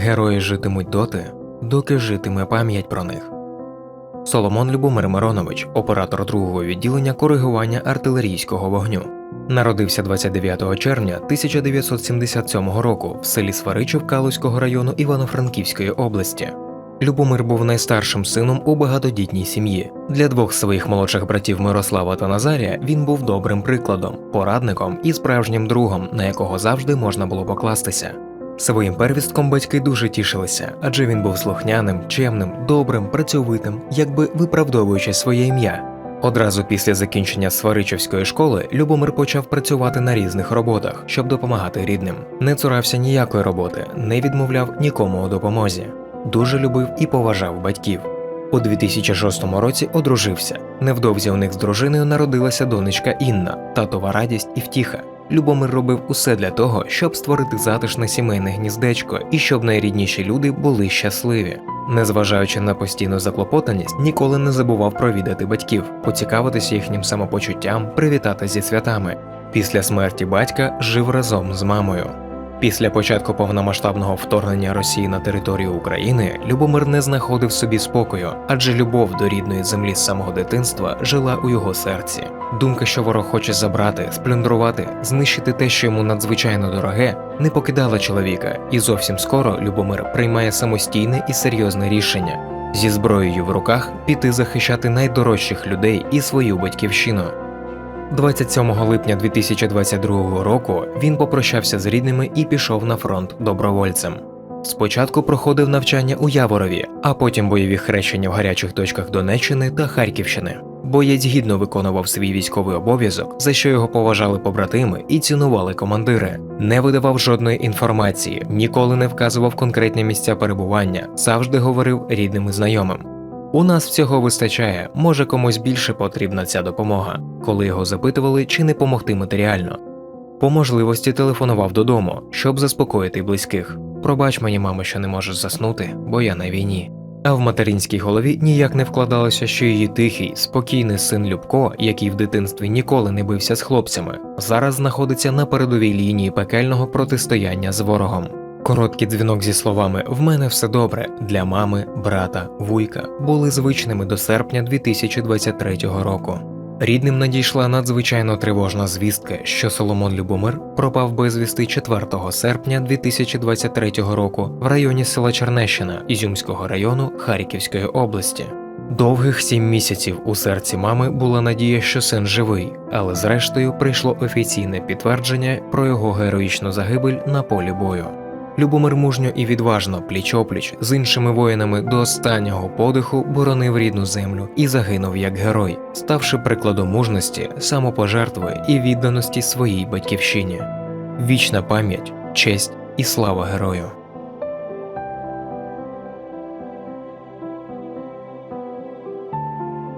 Герої житимуть доти, доки житиме пам'ять про них. Соломон Любомир Миронович, оператор другого відділення коригування артилерійського вогню. Народився 29 червня 1977 року в селі Сваричів Калузького району Івано-Франківської області. Любомир був найстаршим сином у багатодітній сім'ї. Для двох своїх молодших братів Мирослава та Назарія він був добрим прикладом, порадником і справжнім другом, на якого завжди можна було покластися. Своїм первістком батьки дуже тішилися, адже він був слухняним, чемним, добрим, працьовитим, якби виправдовуючи своє ім'я. Одразу після закінчення Сваричівської школи Любомир почав працювати на різних роботах, щоб допомагати рідним. Не цурався ніякої роботи, не відмовляв нікому у допомозі. Дуже любив і поважав батьків. У 2006 році одружився. Невдовзі у них з дружиною народилася донечка Інна, татова радість і втіха. Любомир робив усе для того, щоб створити затишне сімейне гніздечко і щоб найрідніші люди були щасливі. Незважаючи на постійну заклопотаність, ніколи не забував провідати батьків, поцікавитися їхнім самопочуттям, привітати зі святами. Після смерті батька жив разом з мамою. Після початку повномасштабного вторгнення Росії на територію України Любомир не знаходив собі спокою, адже любов до рідної землі з самого дитинства жила у його серці. Думка, що ворог хоче забрати, сплюндрувати, знищити те, що йому надзвичайно дороге, не покидала чоловіка, і зовсім скоро Любомир приймає самостійне і серйозне рішення зі зброєю в руках піти захищати найдорожчих людей і свою батьківщину. 27 липня 2022 року він попрощався з рідними і пішов на фронт добровольцем. Спочатку проходив навчання у Яворові, а потім бойові хрещення в гарячих точках Донеччини та Харківщини. Боєць гідно виконував свій військовий обов'язок, за що його поважали побратими і цінували командири. Не видавав жодної інформації, ніколи не вказував конкретні місця перебування, завжди говорив рідним і знайомим. У нас всього вистачає, може комусь більше потрібна ця допомога, коли його запитували, чи не помогти матеріально. По можливості телефонував додому, щоб заспокоїти близьких. Пробач мені, мамо, що не можеш заснути, бо я на війні. А в материнській голові ніяк не вкладалося, що її тихий, спокійний син Любко, який в дитинстві ніколи не бився з хлопцями, зараз знаходиться на передовій лінії пекельного протистояння з ворогом. Короткий дзвінок зі словами В мене все добре для мами, брата, вуйка були звичними до серпня 2023 року. Рідним надійшла надзвичайно тривожна звістка, що Соломон Любомир пропав безвісти 4 серпня 2023 року в районі села Чернещина Ізюмського району Харківської області. Довгих сім місяців у серці мами була надія, що син живий, але зрештою прийшло офіційне підтвердження про його героїчну загибель на полі бою. Любомир мужньо і відважно, пліч-опліч з іншими воїнами до останнього подиху боронив рідну землю і загинув як герой, ставши прикладом мужності, самопожертви і відданості своїй батьківщині. Вічна пам'ять, честь і слава герою.